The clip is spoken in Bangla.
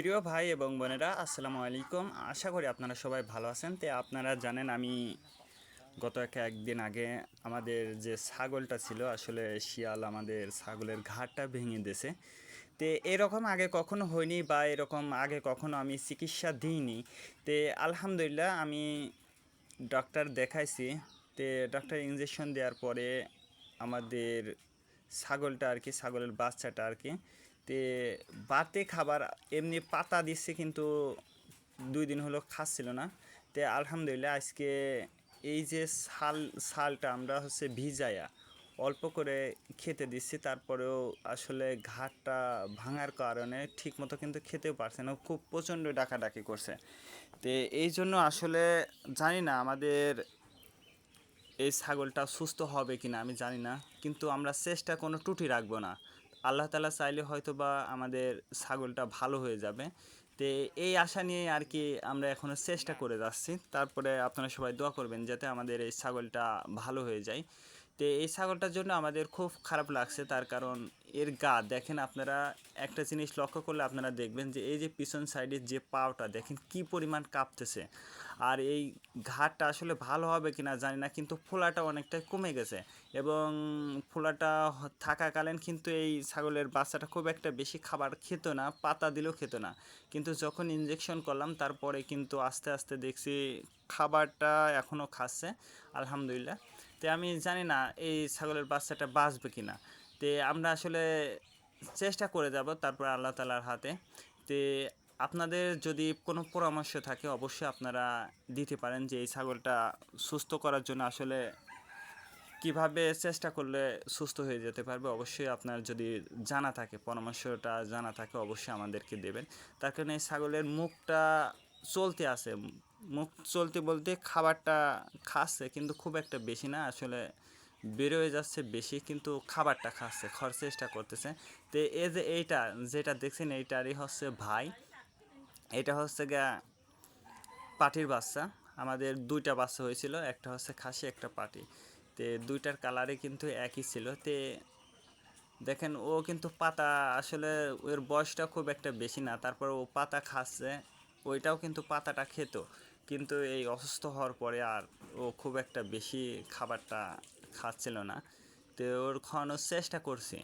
প্রিয় ভাই এবং বোনেরা, আসসালামু আলাইকুম। আশা করি আপনারা সবাই ভালো আছেন। তো আপনারা জানেন আমি গত এক, একদিন আগে আমাদের যে ছাগলটা ছিল, আসলে শিয়াল আমাদের ছাগলের ঘাটটা ভেঙে দিয়েছে। তে এরকম আগে কখনো হয়নি বা এরকম আগে কখনো আমি চিকিৎসা দিইনি। তে আলহামদুলিল্লাহ আমি ডক্টর দেখাইছি। তে ডক্টর ইঞ্জেকশন দেওয়ার পরে আমাদের ছাগলটা আর কি, ছাগলের বাচ্চাটা আর কি তে বাতে খাবার এমনি পাতা দিচ্ছে কিন্তু দুই দিন হলো খাচ্ছিল না। তে আলহামদুলিল্লাহ আজকে এই যে শাল শালটা আমরা হচ্ছে ভিজায়া অল্প করে খেতে দিচ্ছি তারপরেও আসলে ঘাটটা ভাঙার কারণে ঠিকমতো কিন্তু খেতেও পারছে না, খুব প্রচণ্ড ডাকাডাকি করছে। তো এই জন্য আসলে জানি না আমাদের এই ছাগলটা সুস্থ হবে কিনা, আমি জানি না, কিন্তু আমরা চেষ্টা কোনো ত্রুটি রাখব না। আল্লাহ তালা চাইলে হয়তো বা আমাদের ছাগলটা ভালো হয়ে যাবে। তো এই আশা নিয়ে আর কি আমরা এখনও চেষ্টা করে যাচ্ছি। তারপরে আপনারা সবাই দোয়া করবেন যাতে আমাদের এই ছাগলটা ভালো হয়ে যায়। তো এই ছাগলটার জন্য আমাদের খুব খারাপ লাগছে, তার কারণ এর গা, দেখেন আপনারা, একটা জিনিস লক্ষ্য করলে আপনারা দেখবেন যে এই যে পিছন সাইডের যে পাওটা, দেখেন কি পরিমাণ কাঁপতেছে। আর এই ঘাটটা আসলে ভালো হবে কিনা জানি না, কিন্তু ফোলাটা অনেকটাই কমে গেছে। এবং ফোলাটা থাকাকালীন কিন্তু এই ছাগলের বাচ্চাটা খুব একটা বেশি খাবার খেত না, পাতা দিলেও খেত না। কিন্তু যখন ইঞ্জেকশন করলাম, তারপরে কিন্তু আস্তে আস্তে দেখছি খাবারটা এখনও খাচ্ছে, আলহামদুলিল্লাহ। তো আমি জানি না এই ছাগলের বাচ্চাটা বাঁচবে কি না তো আমরা আসলে চেষ্টা করে যাব তারপর আল্লাহ তালার হাতে। তে আপনাদের যদি কোনো পরামর্শ থাকে অবশ্যই আপনারা দিতে পারেন যে এই ছাগলটা সুস্থ করার জন্য আসলে কীভাবে চেষ্টা করলে সুস্থ হয়ে যেতে পারবে অবশ্যই আপনার যদি জানা থাকে, পরামর্শটা জানা থাকে অবশ্যই আমাদেরকে দেবেন। তার কারণে এই ছাগলের মুখটা চলতে আছে। মুখ চলতে বলতে খাবারটা খাচ্ছে, কিন্তু খুব একটা বেশি না। আসলে বেরোয় যাচ্ছে বেশি, কিন্তু খাবারটা খাচ্ছে, খাওয়ার চেষ্টা করতেছে। তো এই যে এইটা, যেটা দেখছেন, এইটারই হচ্ছে ভাই। এটা হচ্ছে গা পাটির বাচ্চা। আমাদের দুইটা বাচ্চা হয়েছিল, একটা হচ্ছে খাসি, একটা পাটি। তে দুইটার কালারে কিন্তু একই ছিল। তে দেখেন, ও কিন্তু পাতা, আসলে ওর বয়সটা খুব একটা বেশি না। তারপর ও পাতা খাচ্ছে। ওইটাও কিন্তু পাতাটা খেত। কিন্তু এই অসুস্থ হওয়ার পরে আর ও খুব একটা বেশি খাবারটা খাচ্ছিল না। তো ওর খাওয়ানোর চেষ্টা করছি।